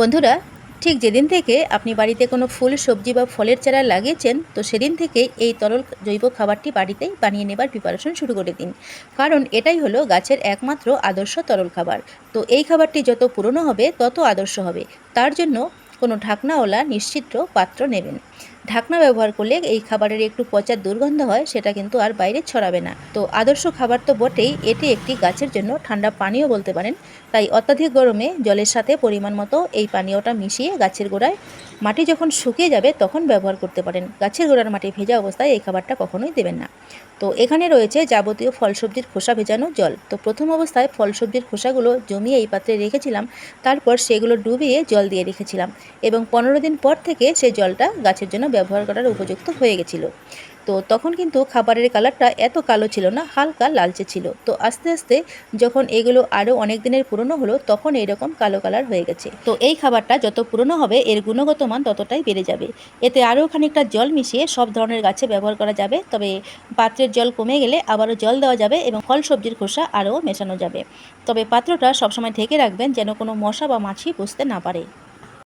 বন্ধুরা, ঠিক যেদিন থেকে আপনি বাড়িতে কোনো ফুল, সবজি বা ফলের চারা লাগিয়েছেন, তো সেদিন থেকে এই তরল জৈব খাবারটি বাড়িতেই বানিয়ে নেবার প্রিপারেশন শুরু করে দিন। কারণ এটাই হলো গাছের একমাত্র আদর্শ তরল খাবার। তো এই খাবারটি যত পুরনো হবে, তত আদর্শ হবে। তার জন্য কোনো ঢাকনাওয়ালা নিশ্চিত্র পাত্র নেবেন। ঢাকনা ব্যবহার করলে এই খাবারের একটু পচার দুর্গন্ধ হয়, সেটা কিন্তু আর বাইরে ছড়াবে না। তো আদর্শ খাবার তো বটেই, এটি একটি গাছের জন্য ঠান্ডা পানীয় বলতে পারেন। তাই অত্যাধিক গরমে জলের সাথে পরিমাণ মতো এই পানীয়টা মিশিয়ে গাছের গোড়ায় মাটি যখন শুকিয়ে যাবে, তখন ব্যবহার করতে পারেন। গাছের গোড়ার মাটি ভেজা অবস্থায় এই খাবারটা কখনোই দেবেন না। তো এখানে রয়েছে যাবতীয় ফল সবজির খোসা ভেজানো জল। তো প্রথম অবস্থায় ফল সবজির খোসাগুলো জমিয়ে এই পাত্রে রেখেছিলাম, তারপর সেগুলো ডুবিয়ে জল দিয়ে রেখেছিলাম এবং পনেরো দিন পর থেকে সেই জলটা গাছের জন্য ব্যবহার করার উপযুক্ত হয়ে গেছিল। তো তখন কিন্তু খাবারের কালারটা এত কালো ছিল না, হালকা লালচে ছিল। তো আস্তে আস্তে যখন এগুলো আরও অনেক দিনের পুরনো হলো, তখন এরকম কালো কালার হয়ে গেছে। তো এই খাবারটা যত পুরনো হবে, এর গুণগত মান ততটাই বেড়ে যাবে। এতে আরও খানিকটা জল মিশিয়ে সব ধরনের গাছে ব্যবহার করা যাবে। তবে পাত্রের জল কমে গেলে আবারও জল দেওয়া যাবে এবং ফল, সবজির খোসা আরও মেশানো যাবে। তবে পাত্রটা সবসময় ঢেকে রাখবেন যেন কোনো মশা বা মাছি বসতে না পারে।